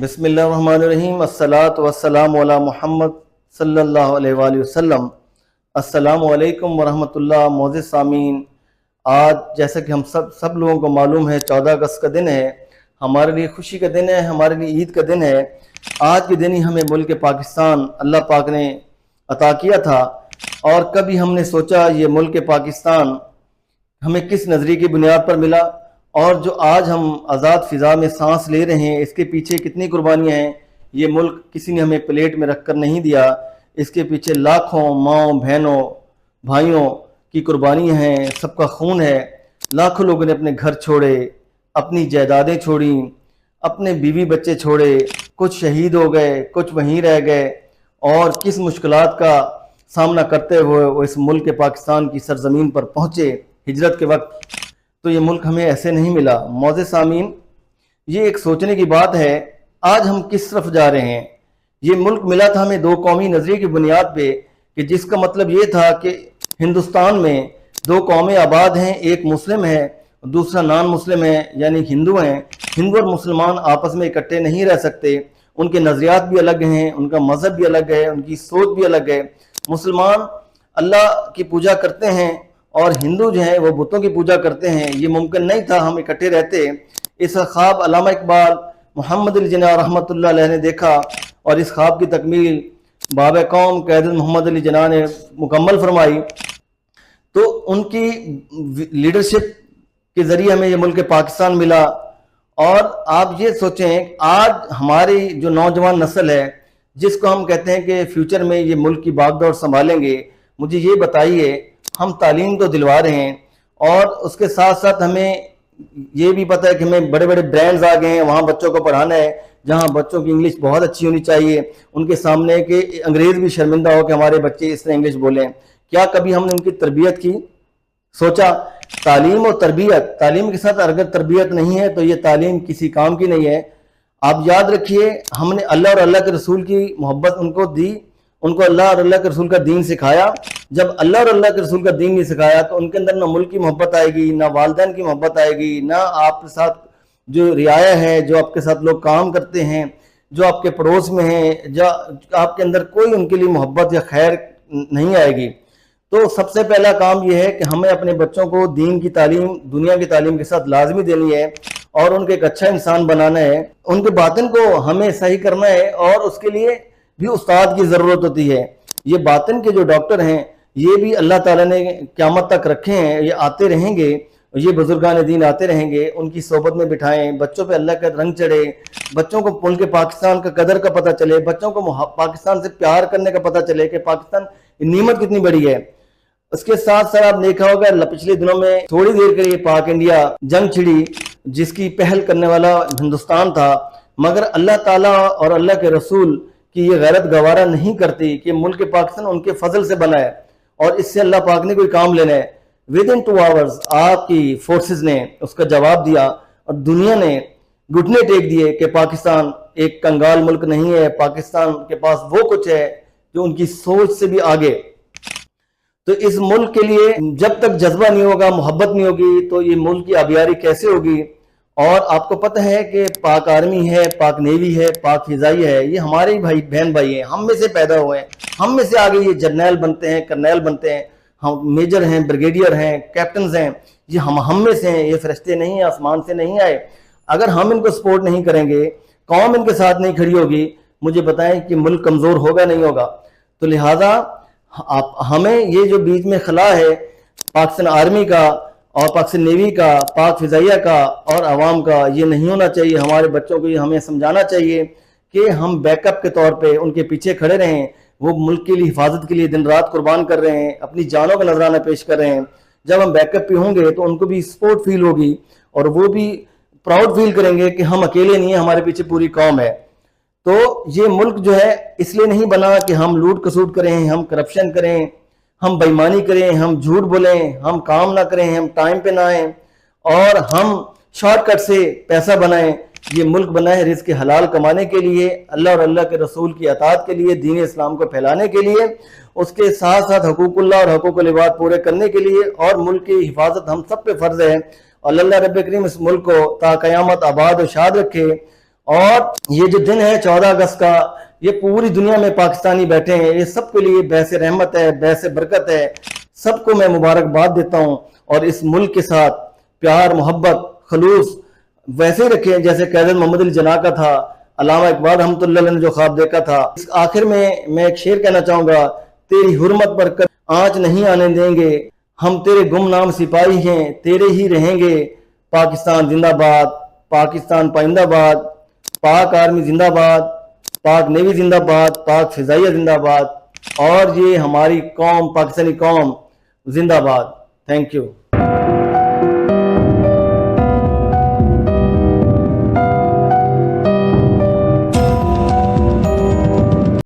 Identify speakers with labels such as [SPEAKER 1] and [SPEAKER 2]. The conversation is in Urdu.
[SPEAKER 1] بسم اللہ الرحمن الرحیم الصلاۃ والسلام علی محمد صلی اللہ علیہ وآلہ وسلم۔ السلام علیکم ورحمۃ اللہ، معزز سامعین۔ آج جیسا کہ ہم سب سب لوگوں کو معلوم ہے، چودہ اگست کا دن ہے۔ ہمارے لیے خوشی کا دن ہے، ہمارے لیے عید کا دن ہے۔ آج کے دن ہی ہمیں ملک پاکستان، اللہ پاک نے عطا کیا تھا۔ اور کبھی ہم نے سوچا، یہ ملک پاکستان ہمیں کس نظریے کی بنیاد پر ملا؟ اور جو آج ہم آزاد فضا میں سانس لے رہے ہیں، اس کے پیچھے کتنی قربانیاں ہیں؟ یہ ملک کسی نے ہمیں پلیٹ میں رکھ کر نہیں دیا۔ اس کے پیچھے لاکھوں ماؤں، بہنوں، بھائیوں کی قربانیاں ہیں، سب کا خون ہے۔ لاکھوں لوگوں نے اپنے گھر چھوڑے، اپنی جائیدادیں چھوڑیں، اپنے بیوی بچے چھوڑے۔ کچھ شہید ہو گئے، کچھ وہیں رہ گئے۔ اور کس مشکلات کا سامنا کرتے ہوئے وہ اس ملک پاکستان کی سرزمین پر پہنچے۔ ہجرت کے وقت تو یہ ملک ہمیں ایسے نہیں ملا۔ موز سامین، یہ ایک سوچنے کی بات ہے، آج ہم کس طرف جا رہے ہیں؟ یہ ملک ملا تھا ہمیں دو قومی نظریے کی بنیاد پہ، کہ جس کا مطلب یہ تھا کہ ہندوستان میں دو قومیں آباد ہیں، ایک مسلم ہے، دوسرا نان مسلم ہے یعنی ہندو ہیں۔ ہندو اور مسلمان آپس میں اکٹھے نہیں رہ سکتے۔ ان کے نظریات بھی الگ ہیں، ان کا مذہب بھی الگ ہے، ان کی سوچ بھی الگ ہے۔ مسلمان اللہ کی پوجا کرتے ہیں اور ہندو جو ہیں وہ بتوں کی پوجا کرتے ہیں، یہ ممکن نہیں تھا، ہم اکٹھے رہتے۔ اس خواب علامہ اقبال محمد علی جناح رحمۃ اللہ علیہ نے دیکھا اور اس خواب کی تکمیل باب قوم قید محمد علی جناح نے مکمل فرمائی۔ تو ان کی لیڈرشپ کے ذریعے ہمیں یہ ملک پاکستان ملا۔ اور آپ یہ سوچیں، آج ہماری جو نوجوان نسل ہے، جس کو ہم کہتے ہیں کہ فیوچر میں یہ ملک کی باغ دوڑ سنبھالیں گے، مجھے یہ بتائیے ہم تعلیم تو دلوا رہے ہیں اور اس کے ساتھ ساتھ ہمیں یہ بھی پتہ ہے کہ ہمیں بڑے بڑے برانڈز آ گئے ہیں، وہاں بچوں کو پڑھانا ہے، جہاں بچوں کی انگلش بہت اچھی ہونی چاہیے۔ ان کے سامنے کہ انگریز بھی شرمندہ ہو کہ ہمارے بچے اس طرح انگلش بولیں۔ کیا کبھی ہم نے ان کی تربیت کی؟ سوچا، تعلیم اور تربیت، تعلیم کے ساتھ اگر تربیت نہیں ہے تو یہ تعلیم کسی کام کی نہیں ہے۔ آپ یاد رکھیے، ہم نے اللہ اور اللہ کے رسول کی محبت ان کو دی۔ ان کو اللہ اور اللہ کے رسول کا دین سکھایا۔ جب اللہ اور اللہ کے رسول کا دین نہیں سکھایا تو ان کے اندر نہ ملک کی محبت آئے گی، نہ والدین کی محبت آئے گی، نہ آپ کے ساتھ جو رعایا ہے، جو آپ کے ساتھ لوگ کام کرتے ہیں، جو آپ کے پڑوس میں ہیں، جو آپ کے اندر کوئی ان کے لیے محبت یا خیر نہیں آئے گی۔ تو سب سے پہلا کام یہ ہے کہ ہمیں اپنے بچوں کو دین کی تعلیم، دنیا کی تعلیم کے ساتھ لازمی دینی ہے اور ان کے ایک اچھا انسان بنانا ہے۔ ان کے باطن کو ہمیں صحیح کرنا ہے اور اس کے لیے بھی استاد کی ضرورت ہوتی ہے۔ یہ باطن کے جو ڈاکٹر ہیں، یہ بھی اللہ تعالیٰ نے قیامت تک رکھے ہیں۔ یہ آتے رہیں گے، یہ بزرگان دین آتے رہیں گے، ان کی صحبت میں بٹھائیں، بچوں پہ اللہ کا رنگ چڑھے، بچوں کو ملک پاکستان کا قدر کا پتہ چلے، بچوں کو پاکستان سے پیار کرنے کا پتہ چلے کہ پاکستان نعمت کتنی بڑی ہے۔ اس کے ساتھ ساتھ آپ دیکھا ہوگا پچھلے دنوں میں تھوڑی دیر کے لیے پاک انڈیا جنگ چھڑی، جس کی پہل کرنے والا ہندوستان تھا۔ مگر اللہ تعالیٰ اور اللہ کے رسول کی یہ غیرت گوارا نہیں کرتی کہ ملک پاکستان ان کے فضل سے بنا ہے اور اس سے اللہ پاک نے کوئی کام لینا ہے۔ ود ان ٹو آورز آپ کی فورسز نے اس کا جواب دیا اور دنیا نے گھٹنے ٹیک دیے کہ پاکستان ایک کنگال ملک نہیں ہے، پاکستان کے پاس وہ کچھ ہے جو ان کی سوچ سے بھی آگے۔ تو اس ملک کے لیے جب تک جذبہ نہیں ہوگا، محبت نہیں ہوگی، تو یہ ملک کی آبیاری کیسے ہوگی؟ اور آپ کو پتہ ہے کہ پاک آرمی ہے، پاک نیوی ہے، پاک فضائی ہے، یہ ہمارے بھائی، بہن بھائی ہیں، ہم میں سے پیدا ہوئے ہیں۔ ہم میں سے آگے یہ جرنیل بنتے ہیں کرنیل بنتے ہیں۔ ہم میجر ہیں، بریگیڈیئر ہیں، کیپٹنز ہیں۔ یہ ہم ہم میں سے ہیں، یہ فرشتے نہیں ہیں، آسمان سے نہیں آئے۔ اگر ہم ان کو سپورٹ نہیں کریں گے، قوم ان کے ساتھ نہیں کھڑی ہوگی، مجھے بتائیں کہ ملک کمزور ہوگا، نہیں ہوگا۔ تو لہٰذا ہمیں یہ جو بیچ میں خلا ہے، پاکستان آرمی کا اور پاکستان نیوی کا، پاک فضائیہ کا اور عوام کا یہ نہیں ہونا چاہیے۔ ہمارے بچوں کو یہ ہمیں سمجھانا چاہیے کہ ہم بیک اپ کے طور پہ ان کے پیچھے کھڑے رہیں۔ وہ ملک کے لیے حفاظت کے لیے دن رات قربان کر رہے ہیں، اپنی جانوں کا نظرانہ پیش کر رہے ہیں۔ جب ہم بیک اپ پہ ہوں گے تو ان کو بھی سپورٹ فیل ہوگی اور وہ بھی پراؤڈ فیل کریں گے کہ ہم اکیلے نہیں ہیں، ہمارے پیچھے پوری قوم ہے۔ تو یہ ملک جو ہے اس لیے نہیں بنا کہ ہم لوٹ کسوٹ کریں، ہم کرپشن کریں۔ ہم بےمانی کریں، ہم جھوٹ بولیں، ہم کام نہ کریں، ہم ٹائم پہ نہ آئیں اور ہم شارٹ کٹ سے پیسہ بنائیں۔ یہ ملک بنا ہے رزق حلال کمانے کے لیے، اللہ اور اللہ کے رسول کی اطاعت کے لیے، دین اسلام کو پھیلانے کے لیے، اس کے ساتھ ساتھ حقوق اللہ اور حقوق العباد پورے کرنے کے لیے اور ملک کی حفاظت ہم سب پہ فرض ہے۔ اور اللہ رب کریم اس ملک کو تا قیامت آباد و شاد رکھے۔ اور یہ جو دن ہے، چودہ اگست کا یہ پوری دنیا میں پاکستانی بیٹھے ہیں، یہ سب کے لیے بحث رحمت ہے، بحث برکت ہے۔ سب کو میں مبارکباد دیتا ہوں اور اس ملک کے ساتھ پیار، محبت، خلوص ویسے ہی رکھیں، جیسے قیدر محمد علی جناح کا تھا، علامہ اقبال رحمۃ اللہ علیہ نے جو خواب دیکھا تھا۔ اس آخر میں میں ایک شعر کہنا چاہوں گا، تیری حرمت پر آنچ نہیں آنے دیں گے، ہم تیرے گمنام سپاہی ہیں، تیرے ہی رہیں گے۔ پاکستان زندہ باد، پاکستان پائندہ باد، پاک آرمی زندہ باد۔ پاک نیوی زندہ باد، پاک فضائیہ زندہ باد، اور یہ ہماری قوم، پاکستانی قوم زندہ باد۔ Thank you